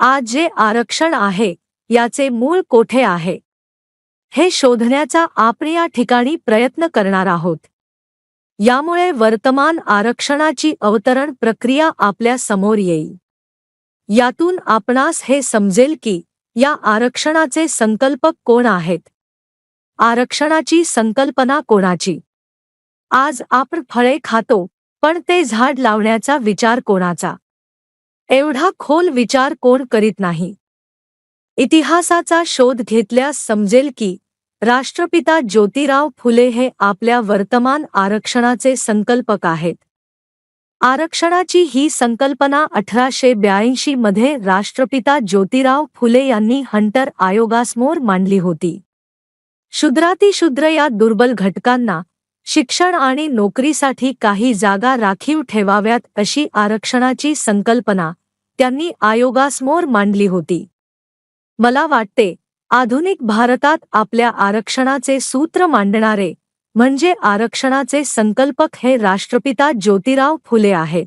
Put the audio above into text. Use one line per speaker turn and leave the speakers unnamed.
आज जे आरक्षण आहे याचे मूळ कोठे आहे? हे शोधण्याचा आपण या ठिकाणी प्रयत्न करणार आहोत. यामुळे वर्तमान आरक्षणाची अवतरण प्रक्रिया आपल्यासमोर येईल. यातून आपणास हे समजेल की या आरक्षणाचे संकल्पक कोण आहेत? आरक्षणाची संकल्पना कोणाची? आज आपण फळे खातो पण ते झाड लावण्याचा विचार कोणाचा? एवढा खोल विचार कोण करीत नाही. इतिहासाचा शोध घेतल्यास समजेल की राष्ट्रपिता ज्योतिराव फुले हे आपल्या वर्तमान आरक्षणाचे संकल्पक आहेत. आरक्षणाची ही संकल्पना अठराशे ब्याऐंशी मध्ये राष्ट्रपिता ज्योतिराव फुले यांनी हंटर आयोगासमोर मांडली होती. शूद्रातिशूद्र या दुर्बल घटकांना शिक्षण आणि नोकरीसाठी काही जागा राखीव ठेवाव्यात अशी आरक्षणाची संकल्पना त्यांनी आयोगासमोर मांडली होती. मला वाटते आधुनिक भारतात आपल्या आरक्षणाचे सूत्र मांडणारे म्हणजे आरक्षणाचे संकल्पक हे राष्ट्रपिता ज्योतिराव फुले आहेत.